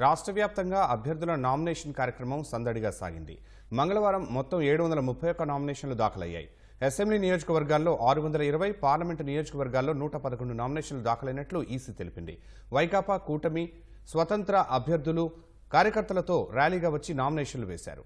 రాష్ట్ర వ్యాప్తంగా అభ్యర్థుల నామినేషన్ కార్యక్రమం సందడిగా సాగింది. మంగళవారం మొత్తం ఏడు వందల ముప్పై ఒక్క నామినేషన్లు దాఖలయ్యాయి. అసెంబ్లీ నియోజకవర్గాల్లో ఆరు వందల ఇరవై పార్లమెంటు నియోజకవర్గాల్లో నూట పదకొండు నామినేషన్లు దాఖలైనట్లు ఈసీ తెలిపింది. వైకాపా కూటమి స్వతంత్ర అభ్యర్థులు కార్యకర్తలతో ర్యాలీగా వచ్చి నామినేషన్లు వేశారు.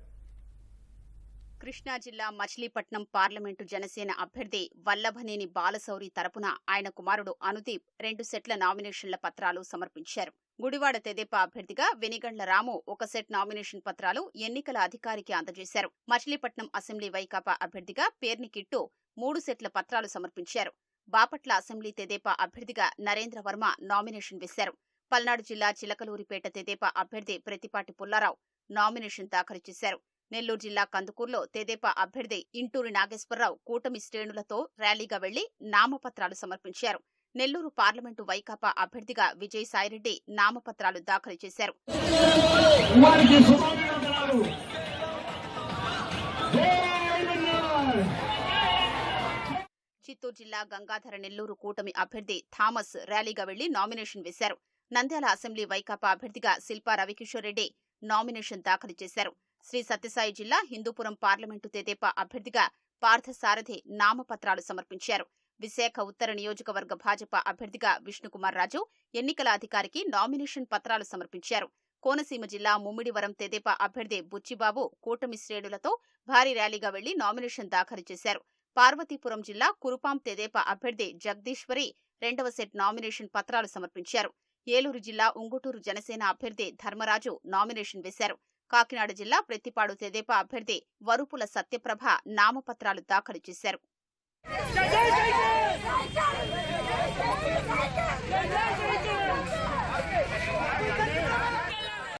కృష్ణా జిల్లా మచిలీపట్నం పార్లమెంటు జనసేన అభ్యర్థి వల్లభనేని బాలశౌరి తరపున ఆయన కుమారుడు అనుదీప్ రెండు సెట్ల నామినేషన్ల పత్రాలు సమర్పించారు. గుడివాడ తెదేపా అభ్యర్థిగా వెనిగండ్ల రాము ఒక సెట్ నామినేషన్ పత్రాలు ఎన్నికల అధికారికి అందజేశారు. మచిలీపట్నం అసెంబ్లీ వైకాపా అభ్యర్థిగా పేర్ని కిట్టు మూడు సెట్ల పత్రాలు సమర్పించారు. బాపట్ల అసెంబ్లీ తెదేపా అభ్యర్థిగా నరేంద్ర వర్మ నామినేషన్ వేశారు. పల్నాడు జిల్లా చిలకలూరిపేట తెదేపా అభ్యర్థి ప్రతిపాటి పుల్లారావు నామినేషన్ దాఖలు చేశారు. నెల్లూరు జిల్లా కందుకూరులో తెదేపా అభ్యర్థి ఇంటూరి నాగేశ్వరరావు కూటమి శ్రేణులతో ర్యాలీగా వెళ్ళి నామపత్రాలు సమర్పించారు. నెల్లూరు పార్లమెంటు వైకాపా అభ్యర్థిగా విజయసాయిరెడ్డి నామపత్రాలు దాఖలు చేశారు! చిత్తూరు జిల్లా గంగాధర నెల్లూరు కూటమి అభ్యర్థి థామస్ ర్యాలీగా వెళ్ళి నామినేషన్ వేశారు. నంద్యాల అసెంబ్లీ వైకాపా అభ్యర్థిగా శిల్పా రవికిషోర్ రెడ్డి నామినేషన్ దాఖలు చేశారు. శ్రీ సత్యసాయి జిల్లా హిందూపురం పార్లమెంటు తెదేపా అభ్యర్థిగా పార్థసారథి నామపత్రాలు సమర్పించారు. విశాఖ ఉత్తర నియోజకవర్గ భాజపా అభ్యర్థిగా విష్ణుకుమార్ రాజు ఎన్నికల అధికారికి నామినేషన్ పత్రాలు సమర్పించారు. కోనసీమ జిల్లా ముమ్మిడివరం తెదేపా అభ్యర్థి బుచ్చిబాబు కూటమి శ్రేణులతో భారీ ర్యాలీగా వెళ్ళి నామినేషన్ దాఖలు చేశారు. పార్వతీపురం జిల్లా కురుపాం తెదేపా అభ్యర్థి జగదీశ్వరి రెండవ సెట్ నామినేషన్ పత్రాలు సమర్పించారు. ఏలూరు జిల్లా ఉంగుటూరు జనసేన అభ్యర్థి ధర్మరాజు నామినేషన్ వేశారు. కాకినాడ జిల్లా ప్రతిపాడు తెదేపా అభ్యర్థి వరుపుల సత్యప్రభ నామపత్రాలు దాఖలు చేశారు.